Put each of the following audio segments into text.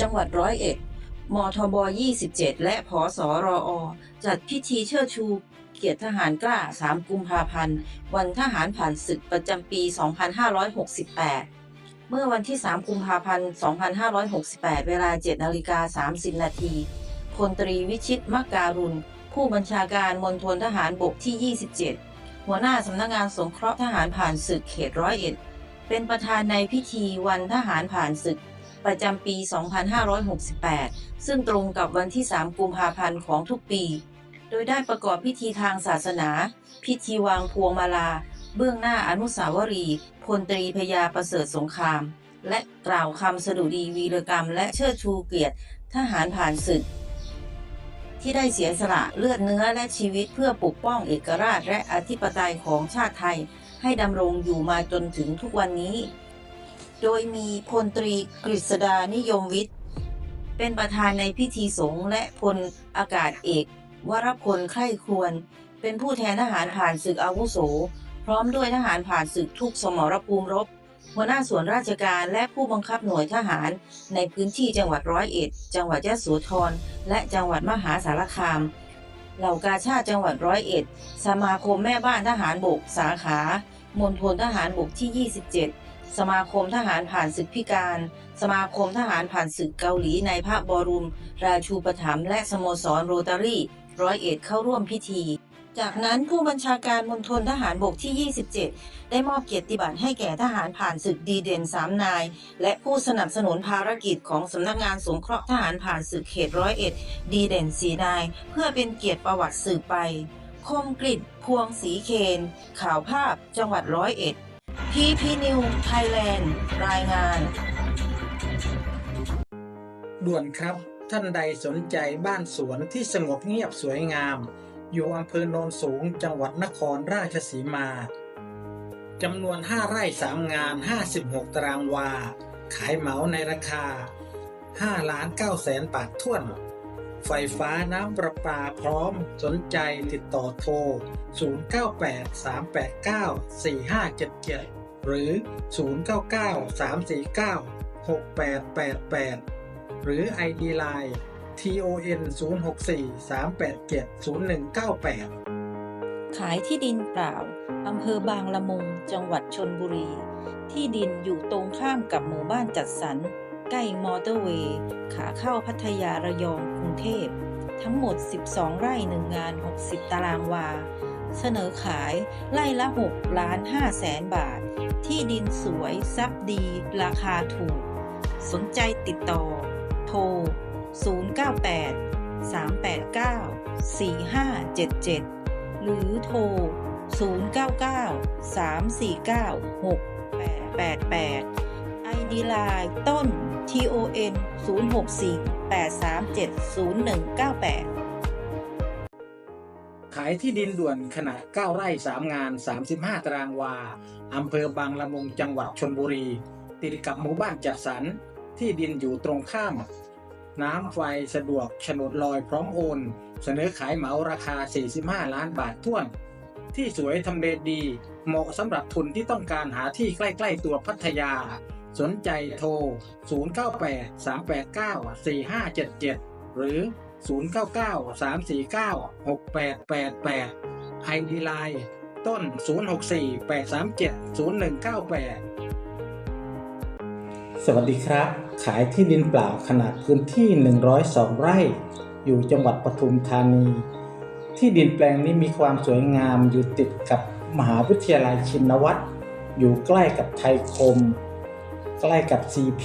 จังหวัดร้อยเอ็ดมทบ 27 และผสรอ จัดพิธีเชิดชูเกียรติทหารกล้า 3 กุมภาพันธ์ วันทหารผ่านศึกประจำปี 2568 เมื่อวันที่ 3 กุมภาพันธ์ 2568 เวลา 7นาฬิกา30 นาทีพลตรีวิชิตมกการุณ ผู้บัญชาการมณฑลทหารบกที่ 27 หัวหน้าสำนักงานสงเคราะห์ทหารผ่านศึกเขตร้อยเอ็ด เป็นประธานในพิธีวันทหารผ่านศึก ประจำปี 2568 ซึ่งตรงกับวันที่ 3 กุมภาพันธ์ของทุกปี โดยได้ประกอบพิธีทางศาสนา พิธีวางพวงมาลา เบื้องหน้าอนุสาวรีย์พลตรีพญาประเสริฐสงคราม และกล่าวคำสดุดีวีรกรรม และเชิดชูเกียรติ ทหารผ่านศึก ที่ได้เสียสละเลือดเนื้อและชีวิตเพื่อปกป้องเอกราชและอธิปไตยของชาติไทย ให้ดำรงอยู่มาจนถึงทุกวันนี้ โดยมีพลตรีกฤษดานิยมวิทย์ เป็นประธานในพิธีสงฆ์และพลอากาศเอก วรพลไข้ควนเป็นผู้แทนทหารผ่านศึกอาวุโส พร้อมด้วยทหารผ่านศึกทุกสมรภูมิรบ หัวหน้าส่วนราชการและผู้บังคับหน่วยทหารในพื้นที่จังหวัดร้อยเอ็ด จังหวัดยะโสธรและจังหวัดมหาสารคาม เหล่ากาชาติจังหวัดร้อยเอ็ด สมาคมแม่บ้านทหารบกสาขามณฑลทหารบกที่ 27 สมาคมทหารผ่านศึกพิการ สมาคมทหารผ่านศึกเกาหลีในพระบรมราชูปถัมภ์และสโมสรโรตารี่ร้อยเอ็ดเข้าร่วมพิธี จากนั้นผู้บัญชาการมณฑลทหารบกที่ 27 ได้มอบเกียรติบัตรให้แก่ทหารผ่านศึกดีเด่น 3 นาย และผู้สนับสนุนภารกิจของสำนักงานสงเคราะห์ทหารผ่านศึกเขตร้อยเอ็ดดีเด่นสีนาย เพื่อเป็นเกียรติประวัติสืบไป คมกริดพวงสีเคน ข่าวภาพ จังหวัดร้อยเอ็ด พีพีนิวไทยแลนด์รายงาน ด่วนครับ ท่านใดสนใจบ้านสวนที่สงบเงียบสวยงาม อยู่อำเภอโนนสูงจังหวัดนครราชสีมาจำนวน 5 ไร่ 3 งาน 56 ตารางวา ขายเหมาในราคา 5 ล้าน9แสนบาทท้วน ไฟฟ้าน้ำประปาพร้อมสนใจติดต่อโทร 0983894577 หรือ 0993496888 หรือ ID Line TON 064 387 0198 ขายที่ดินเปล่า อำเภอบางละมุง จังหวัดชนบุรี ที่ดินอยู่ตรงข้ามกับหมู่บ้านจัดสรร ใกล้มอเตอร์เวย์ ขาเข้าพัทยาระยองกรุงเทพ ทั้งหมด 12 ไร่หนึ่งงาน 60 ตารางวา เสนอขายไร่ละ6ล้าน5แสนบาท ที่ดินสวยซับดี ราคาถูก สนใจติดต่อ โทร 098 389 4577 หรือโทร 099 349 6888 ID Line ต้น TON 064 837 0198 ขายที่ดินด่วนขนาด 9 ไร่ 3 งาน 35 ตารางวา อำเภอบางละมุงจังหวัดชนบุรี ติดกับหมู่บ้านจัดสรร ที่ดินอยู่ตรงข้าม น้ำไฟสะดวกโฉนดลอยพร้อมโอน เสนอขายเหมาราคา 45 ล้านบาทท้วน ที่สวยทำเลดี เหมาะสำหรับทุนที่ต้องการหาที่ใกล้ ๆ ตัวพัทยา สนใจโทร 098 389 4577 หรือ 099 349 6888 ID Line ต้น 064 837 0198 สวัสดีครับ ขายที่ดินเปล่าขนาดพื้นที่ 102 ไร่ อยู่จังหวัดปทุมธานี ที่ดินแปลงนี้มีความสวยงามอยู่ติดกับมหาวิทยาลัยชินวัตรอยู่ใกล้กับไทยคม ใกล้กับ CP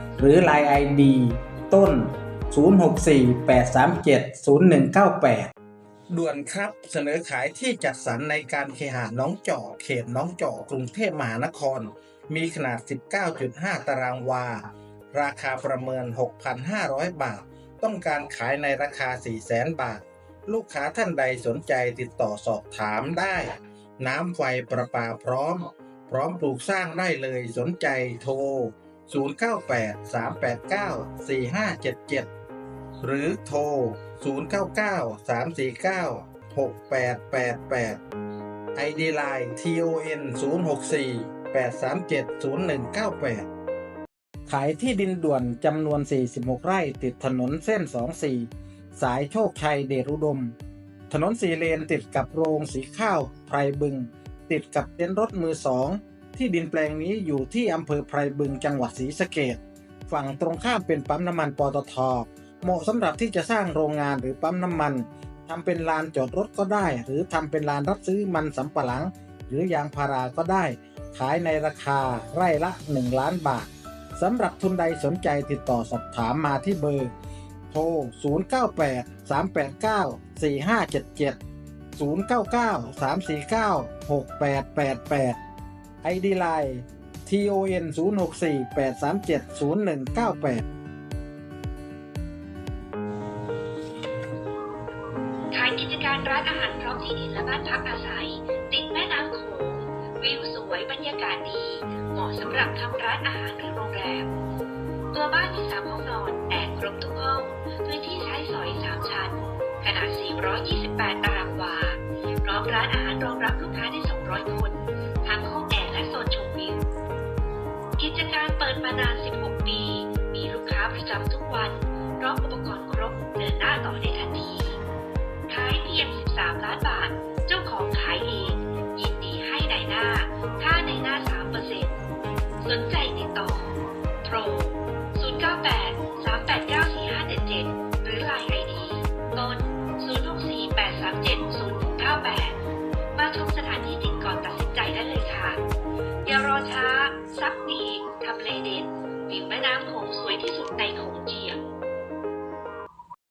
หรือ Line ID ต้น 064 837 0198 ด่วนครับเสนอขายที่จัดสรรในการเคหะน้องจอกเขตน้องจอกกรุงเทพมหานคร มีขนาด 19.5 ตารางวา ราคาประเมิน 6,500 บาท ต้องการขายในราคา 400,000 บาท ลูกค้าท่านใดสนใจติดต่อสอบถามได้ น้ำไฟประปาพร้อม พร้อมปลูกสร้างได้เลยสนใจโทร 098-389-4577 หรือโทร 099-349-6888 ID Line TON 064 837 0198ขายที่ดินด่วนจำนวน 46 ไร่ติดถนนเส้น 24 สายโชคชัยเดชอุดม ถนนสี่เลนติดกับโรงสีข้าวไพรบึง ติดกับเต็นท์รถมือสอง ที่ดินแปลงนี้อยู่ที่อำเภอไพรบึงจังหวัดศรีสะเกดฝั่งตรงข้ามเป็นปั๊มน้ำมันปตท เหมาะสำหรับที่จะสร้างโรงงานหรือปั๊มน้ำมันทำเป็นลานจอดรถก็ได้ หรือทำเป็นลานรับซื้อมันสำปะหลัง หรือยางพาราก็ได้ ขายในราคาไร่ละ 1 ล้านบาทสำหรับทุนใดสนใจติดต่อสอบถามมาที่เบอร์ โทร 098 389 4577 099 349 6888 ID Line TON 064 837 0198 ขายกิจการร้านอาหารพร้อมที่ดินและบ้านพักอาศัย ติดแม่น้ำโขงวิวสวยบรรยากาศดี เหมาะสำหรับทำร้านอาหารหรือโรงแรม ตัวบ้านมีสามห้องนอนแอร์ครบทุกห้อง พื้นที่ใช้สอยสามชั้น ขนาด 428 ตารางวา เปิดมานาน 16 ปี มีลูกค้าประจำทุกวันพร้อมอุปกรณ์ครบเดินหน้าต่อได้ทันทีขายเพียง 13 ล้านบาท เจ้าของขายเอง ยินดีให้ในายหน้า ค่าในหน้า 3%สนใจติดต่อ โทร 098 389 4577 หรือ Line ID ต้น 064 837 0198 มาชมสถานที่ติดก่อนตัดสินใจได้เลยค่ะ อย่ารอช้าซักมีอีกทำเลเด็ดวิวแม่น้ำโขงสวยที่สุดในโขง